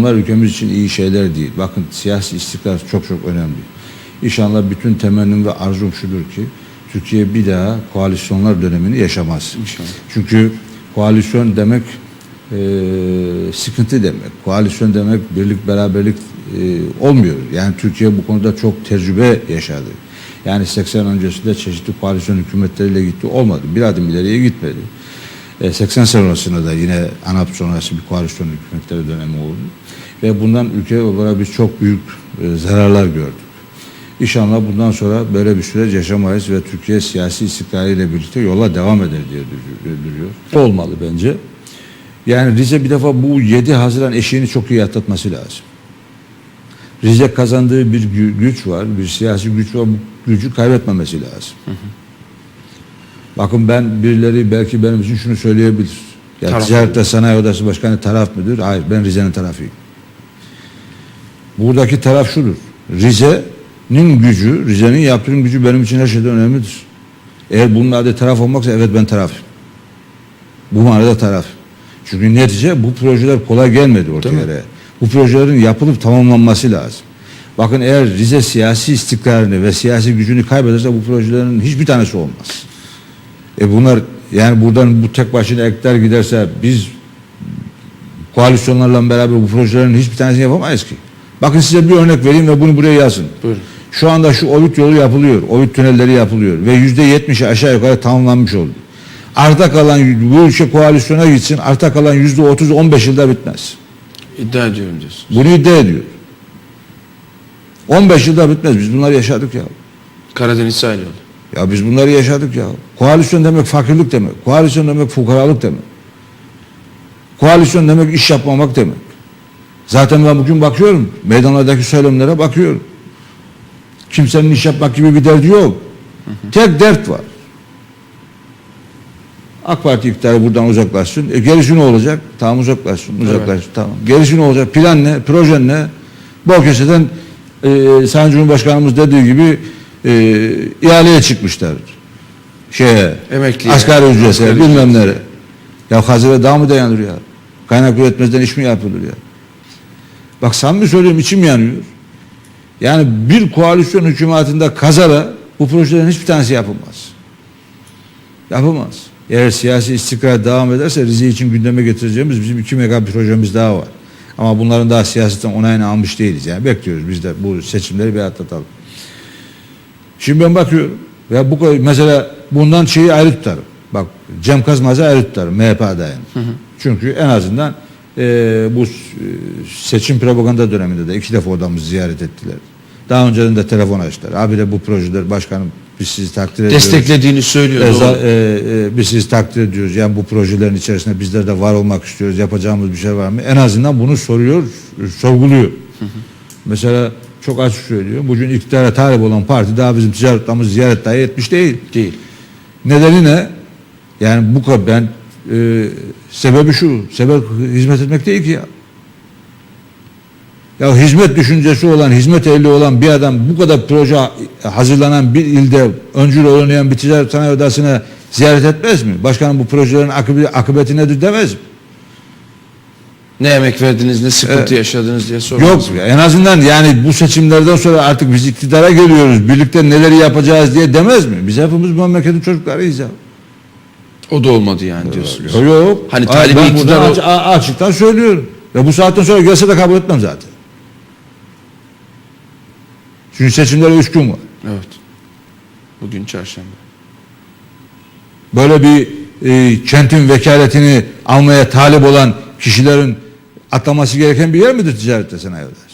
Bunlar ülkemiz için iyi şeyler değil. Bakın siyasi istikrar çok çok önemli. İnşallah bütün temennim ve arzum şudur ki Türkiye bir daha koalisyonlar dönemini yaşamaz. İnşallah. Çünkü koalisyon demek e, sıkıntı demek. Koalisyon demek birlik beraberlik e, olmuyor. Yani Türkiye bu konuda çok tecrübe yaşadı. Yani 80 öncesinde çeşitli koalisyon hükümetleriyle gitti olmadı. Bir adım ileriye gitmedi. E, 80 sonrasında da yine ANAP sonrası bir koalisyon hükümetleri dönemi oldu. Ve bundan ülke olarak biz çok büyük e, zararlar gördük. İnşallah bundan sonra böyle bir süreç yaşamayız ve Türkiye siyasi istikrarıyla birlikte yola devam eder diye duruyor. Olmalı bence. Yani Rize bir defa bu 7 Haziran eşiğini çok iyi atlatması lazım. Rize kazandığı bir gü- güç var, bir siyasi güç var. Bu gücü kaybetmemesi lazım. Bakın ben birileri belki benim için şunu söyleyebilir. Ya Taraf Ticaret ve Sanayi Odası Başkanı taraf mıdır? Hayır ben Rize'nin tarafıyım. Buradaki taraf şudur. Rize'nin gücü, Rize'nin yaptığın gücü benim için her şeyden önemlidir. Eğer bunun adı taraf olmaksa evet ben tarafım. Bu manada taraf. Çünkü netice bu projeler kolay gelmedi ortaya. Bu projelerin yapılıp tamamlanması lazım. Bakın eğer Rize siyasi istikrarını ve siyasi gücünü kaybederse bu projelerin hiçbir tanesi olmaz. E bunlar yani buradan bu tek başına ekler giderse biz koalisyonlarla beraber bu projelerin hiçbir tanesini yapamayız ki. Bakın size bir örnek vereyim ve bunu buraya yazın. Buyurun. Şu anda şu Ovid yolu yapılıyor. Ovid tünelleri yapılıyor ve yüzde yetmişi aşağı yukarı tamamlanmış oldu. Arta kalan bu ülke koalisyona gitsin. Arta kalan yüzde otuz on beş yılda bitmez. İddia ediyorum diyorsun. Bunu iddia ediyor. 15 yılda bitmez. Biz bunları yaşadık ya. Karadeniz sahil yolu. Ya biz bunları yaşadık ya. Koalisyon demek fakirlik demek. Koalisyon demek fukaralık demek. Koalisyon demek iş yapmamak demek. Zaten ben bugün bakıyorum. Meydanlardaki söylemlere bakıyorum. Kimsenin iş yapmak gibi bir derdi yok. Tek dert var. AK Parti iktidarı buradan uzaklaşsın. E gerisi ne olacak? Tamam uzaklaşsın. Uzaklaşsın. Tamam. Gerisi ne olacak? Plan ne? Projen ne? Bol keseden e, Sayın Cumhurbaşkanımız dediği gibi e, ihaleye çıkmışlar. Şeye, Emekliye, asgari ücrete, asgari bilmem ücret. nere. Ya hazire daha mı dayanır ya? Kaynak üretmeden iş mi yapılır ya? Bak samimi söylüyorum içim yanıyor. Yani bir koalisyon hükümetinde kazara bu projelerin hiçbir tanesi yapılmaz. Yapılmaz. Eğer siyasi istikrar devam ederse Rize için gündeme getireceğimiz bizim iki mega projemiz daha var. Ama bunların daha siyasetten onayını almış değiliz. Yani bekliyoruz biz de bu seçimleri bir atlatalım. Şimdi ben bakıyorum ve bu mesela bundan şeyi ayrı tutarım. Bak Cem Kazmaz'ı ayrı tutarım MHP adayını. Çünkü en azından e, bu s- seçim propaganda döneminde de iki defa odamızı ziyaret ettiler. Daha önceden de telefon açtılar. Abi de bu projeler başkanım biz sizi takdir ediyoruz. Desteklediğini söylüyor. Eza- e, e, biz sizi takdir ediyoruz. Yani bu projelerin içerisinde bizler de var olmak istiyoruz. Yapacağımız bir şey var mı? En azından bunu soruyor, sorguluyor. Mesela çok açık söylüyor. Bugün iktidara talip olan parti daha bizim ticaretlerimizi ziyaret dahi etmiş değil. Değil. Nedeni ne? Yani bu kadar ben e, sebebi şu. Sebep hizmet etmek değil ki ya. Ya hizmet düşüncesi olan, hizmet ehli olan bir adam bu kadar proje hazırlanan bir ilde öncül oynayan bir ticaret sanayi odasını ziyaret etmez mi? Başkanım bu projelerin akıbeti nedir demez mi? Ne emek verdiniz, ne sıkıntı yaşadınız diye sormaz. Yok en azından yani bu seçimlerden sonra artık biz iktidara geliyoruz. Birlikte neleri yapacağız diye demez mi? Biz hepimiz bu memleketin çocuklarıyız ya. O da olmadı yani diyorsunuz. Yok yok. Hani talibi ben iktidar aç- açıktan söylüyorum. Ve bu saatten sonra gelse de kabul etmem zaten. Çünkü seçimlere üç gün var. Evet. Bugün çarşamba. Böyle bir e, kentin vekaletini almaya talip olan kişilerin atlaması gereken bir yer midir ticarette sanayide?